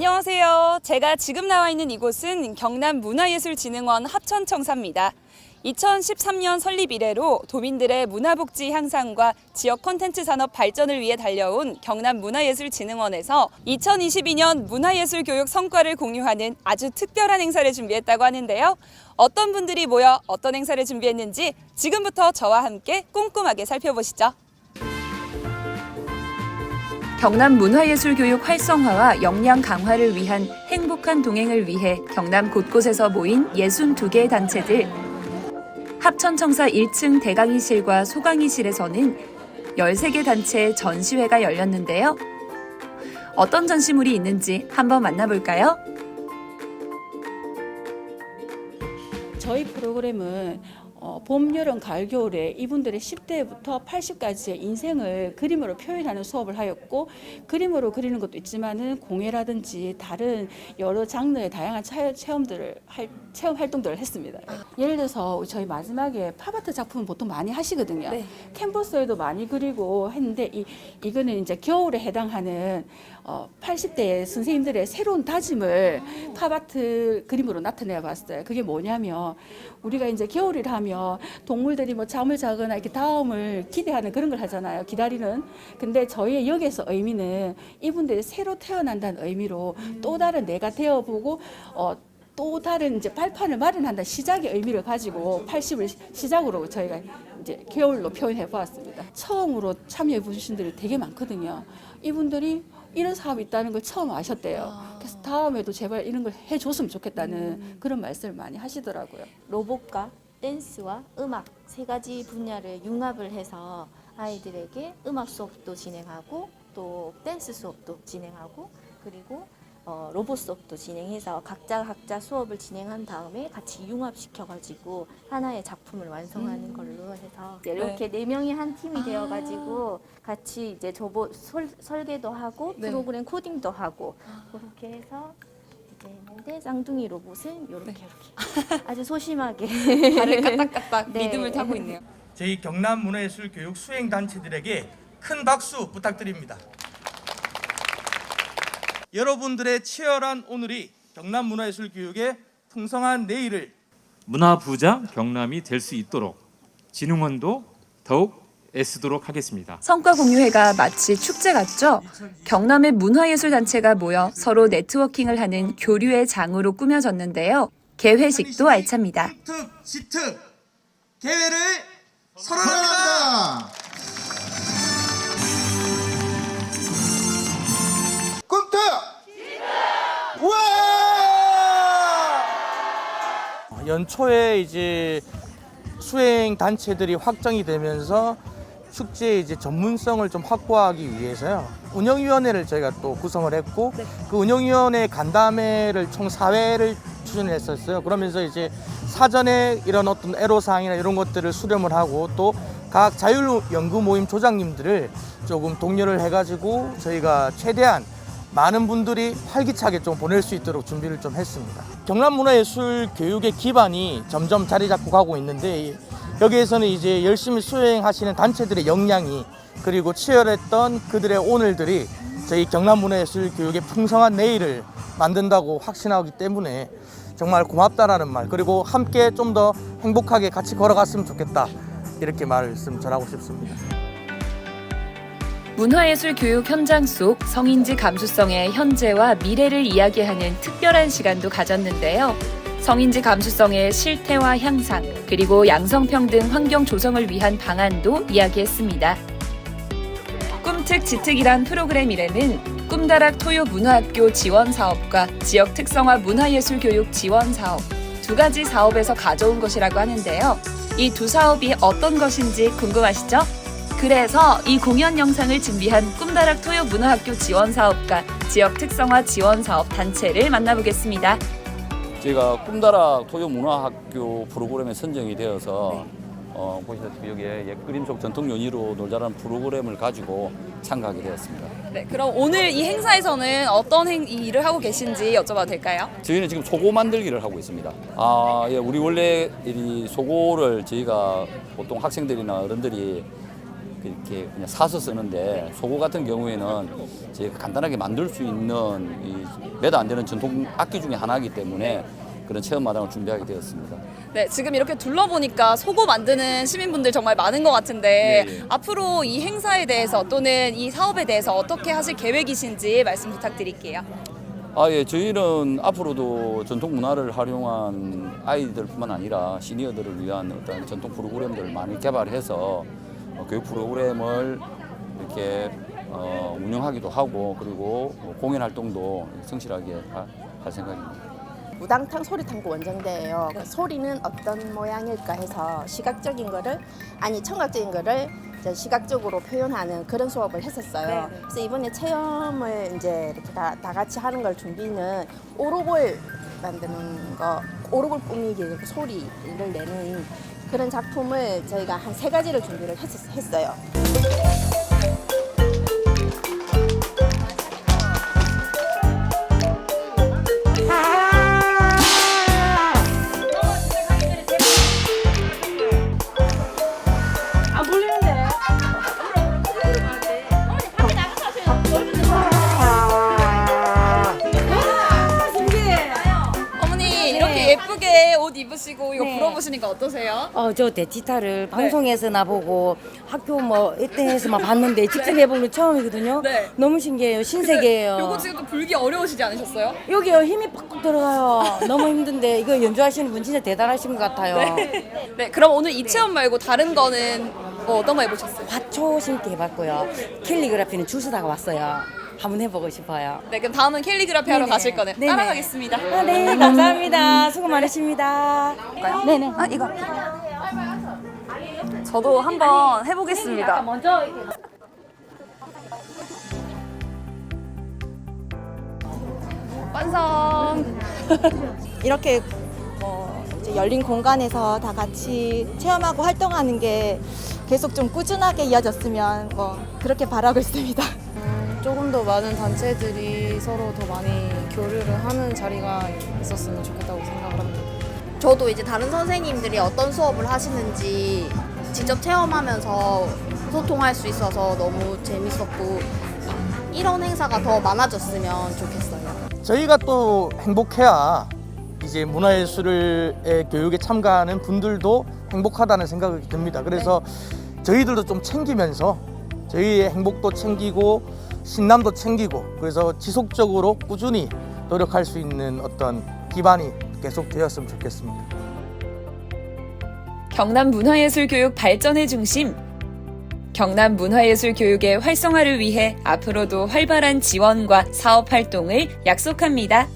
안녕하세요. 제가 지금 나와 있는 이곳은 경남 문화예술진흥원 합천청사입니다. 2013년 설립 이래로 도민들의 문화복지 향상과 지역 콘텐츠 산업 발전을 위해 달려온 경남 문화예술진흥원에서 2022년 문화예술 교육 성과를 공유하는 아주 특별한 행사를 준비했다고 하는데요. 어떤 분들이 모여 어떤 행사를 준비했는지 지금부터 저와 함께 꼼꼼하게 살펴보시죠. 경남 문화예술교육 활성화와 역량 강화를 위한 행복한 동행을 위해 경남 곳곳에서 모인 62개의 단체들. 합천청사 1층 대강의실과 소강의실에서는 13개 단체의 전시회가 열렸는데요. 어떤 전시물이 있는지 한번 만나볼까요? 저희 프로그램은 어, 봄, 여름, 가을, 겨울에 이분들의 10대부터 80까지의 인생을 그림으로 표현하는 수업을 하였고 그림으로 그리는 것도 있지만은 공예라든지 다른 여러 장르의 다양한 차- 체험들을 할, 체험 활동들을 했습니다. 예를 들어서 저희 마지막에 팝아트 작품은 보통 많이 하시거든요. 네. 캔버스에도 많이 그리고 했는데 이 이거는 이제 겨울에 해당하는 어, 80대 선생님들의 새로운 다짐을 팝아트 그림으로 나타내 봤어요. 그게 뭐냐면 우리가 이제 겨울이라 하면 동물들이 뭐 잠을 자거나 이렇게 다음을 기대하는 그런 걸 하잖아요. 기다리는. 근데 저희의 여기서 의미는 이분들이 새로 태어난다는 의미로 또 다른 내가 되어보고 어, 또 다른 이제 발판을 마련한다 시작의 의미를 가지고 80을 시작으로 저희가 이제 겨울로 표현해 보았습니다. 처음으로 참여해 보신 분들이 되게 많거든요. 이분들이 이런 사업이 있다는 걸 처음 아셨대요. 그래서 다음에도 제발 이런 걸 해줬으면 좋겠다는 그런 말씀을 많이 하시더라고요. 로봇과 댄스와 음악 세 가지 분야를 융합을 해서 아이들에게 음악 수업도 진행하고 또 댄스 수업도 진행하고 그리고 어, 로봇 수업도 진행해서 각자 각자 수업을 진행한 다음에 같이 융합시켜 가지고 하나의 작품을 완성하는 걸로 해서 이제 이렇게 네 명이 한 팀이 되어 가지고 같이 이제 저보 설, 설계도 하고 네. 프로그램 코딩도 하고 그렇게 해서 이제 했는데 쌍둥이 로봇은 이렇게 이렇게 아주 소심하게 발을 까딱까딱 네. 리듬을 타고 있네요. 저희 경남 문화예술 교육 수행 단체들에게 큰 박수 부탁드립니다. 여러분들의 치열한 오늘이 경남 문화예술 교육의 풍성한 내일을 문화 부자 경남이 될 수 있도록 진흥원도 더욱 애쓰도록 하겠습니다. 성과 공유회가 마치 축제 같죠? 경남의 문화예술 단체가 모여 서로 네트워킹을 하는 교류의 장으로 꾸며졌는데요. 개회식도 알찹니다. 특 시특 개회를 선언합니다. 꿈트 와! 연초에 이제 수행 단체들이 확정이 되면서 축제의 이제 전문성을 좀 확보하기 위해서요. 운영위원회를 저희가 또 구성을 했고 그 운영위원회 간담회를 총 4회를 추진을 했었어요. 그러면서 이제 사전에 이런 어떤 애로사항이나 이런 것들을 수렴을 하고 또 각 자율연구 모임 조장님들을 조금 독려를 해가지고 저희가 최대한 많은 분들이 활기차게 좀 보낼 수 있도록 준비를 좀 했습니다. 경남 문화예술 교육의 기반이 점점 자리 잡고 가고 있는데 여기에서는 이제 열심히 수행하시는 단체들의 역량이 그리고 치열했던 그들의 오늘들이 저희 경남문화예술 교육의 풍성한 내일을 만든다고 확신하기 때문에 정말 고맙다라는 말 그리고 함께 좀 더 행복하게 같이 걸어갔으면 좋겠다 이렇게 말씀 전하고 싶습니다. 문화예술 교육 현장 속 성인지 감수성의 현재와 미래를 이야기하는 특별한 시간도 가졌는데요. 성인지 감수성의 실태와 향상, 그리고 양성평등 환경 조성을 위한 방안도 이야기했습니다. 꿈특 지특이란 프로그램 이름은 꿈다락 토요 문화학교 지원 사업과 지역 특성화 문화예술 교육 지원 사업 두 가지 사업에서 가져온 것이라고 하는데요. 이 두 사업이 어떤 것인지 궁금하시죠? 그래서 이 공연 영상을 준비한 꿈다락 토요 문화학교 지원 사업과 지역 특성화 지원 사업 단체를 만나보겠습니다. 저희가 꿈다락 토요문화학교 프로그램에 선정이 되어서 어, 보시다시피 여기에 옛 그림 속 전통 연희로 놀자라는 프로그램을 가지고 참가하게 되었습니다. 네, 그럼 오늘 이 행사에서는 어떤 행, 이 일을 하고 계신지 여쭤봐도 될까요? 저희는 지금 소고 만들기를 하고 있습니다. 아, 예, 우리 원래 이 소고를 저희가 보통 학생들이나 어른들이 이렇게 그냥 사서 쓰는데 소고 같은 경우에는 저희가 간단하게 만들 수 있는 몇안 되는 전통 악기 중에 하나이기 때문에 그런 체험 마당을 준비하게 되었습니다. 네, 지금 이렇게 둘러보니까 소고 만드는 시민분들 정말 많은 것 같은데 네, 네. 앞으로 이 행사에 대해서 또는 이 사업에 대해서 어떻게 하실 계획이신지 말씀 부탁드릴게요. 아, 예, 저희는 앞으로도 전통 문화를 활용한 아이들뿐만 아니라 시니어들을 위한 어떤 전통 프로그램들을 많이 개발해서 어, 교육 프로그램을 이렇게 어, 운영하기도 하고 그리고 뭐 공연 활동도 성실하게 하- 할 생각입니다. 무당탕 소리탕구 원정대예요. 그 소리는 어떤 모양일까 해서 시각적인 거를 아니 청각적인 거를 이제 시각적으로 표현하는 그런 수업을 했었어요. 그래서 이번에 체험을 이제 이렇게 다, 다 같이 하는 걸 준비는 오로골 만드는 거, 오로골 뿜이기 그 소리를 내는 그런 작품을 저희가 한 세 가지를 준비를 했, 했어요. 옷 입으시고 이거 불어보시니까 어떠세요? 어, 저 데지탈을 방송에서나 보고 학교 뭐 이때에서만 봤는데 직접 해보는 게 처음이거든요. 네. 너무 신기해요. 신세계예요. 요거 지금 또 불기 어려우시지 않으셨어요? 여기요 힘이 팍팍 들어가요. 너무 힘든데 이거 연주하시는 분 진짜 대단하신 것 같아요. 네, 그럼 오늘 이 체험 말고 다른 거는 뭐 어떤 거 해보셨어요? 화초 심기 해봤고요. 캘리그라피는 줄 서다가 왔어요. 한번 해보고 싶어요. 네, 그럼 다음은 캘리그라피 하러 네네. 가실 거네요. 네네. 따라가겠습니다. 아, 네, 감사합니다. 수고 많으십니다. 네네. 아, 이거. 저도 한번 해보겠습니다. 먼저 완성. 이렇게 뭐 이제 열린 공간에서 다 같이 체험하고 활동하는 게 계속 좀 꾸준하게 이어졌으면 뭐 그렇게 바라고 있습니다. 조금 더 많은 단체들이 서로 더 많이 교류를 하는 자리가 있었으면 좋겠다고 생각을 합니다. 저도 이제 다른 선생님들이 어떤 수업을 하시는지 직접 체험하면서 소통할 수 있어서 너무 재밌었고 이런 행사가 더 많아졌으면 좋겠어요. 저희가 또 행복해야 이제 문화예술의 교육에 참가하는 분들도 행복하다는 생각이 듭니다. 그래서 저희들도 좀 챙기면서 저희의 행복도 챙기고 신남도 챙기고 그래서 지속적으로 꾸준히 노력할 수 있는 어떤 기반이 계속 되었으면 좋겠습니다. 경남 문화예술 교육 발전의 중심. 경남 문화예술 교육의 활성화를 위해 앞으로도 활발한 지원과 사업 활동을 약속합니다.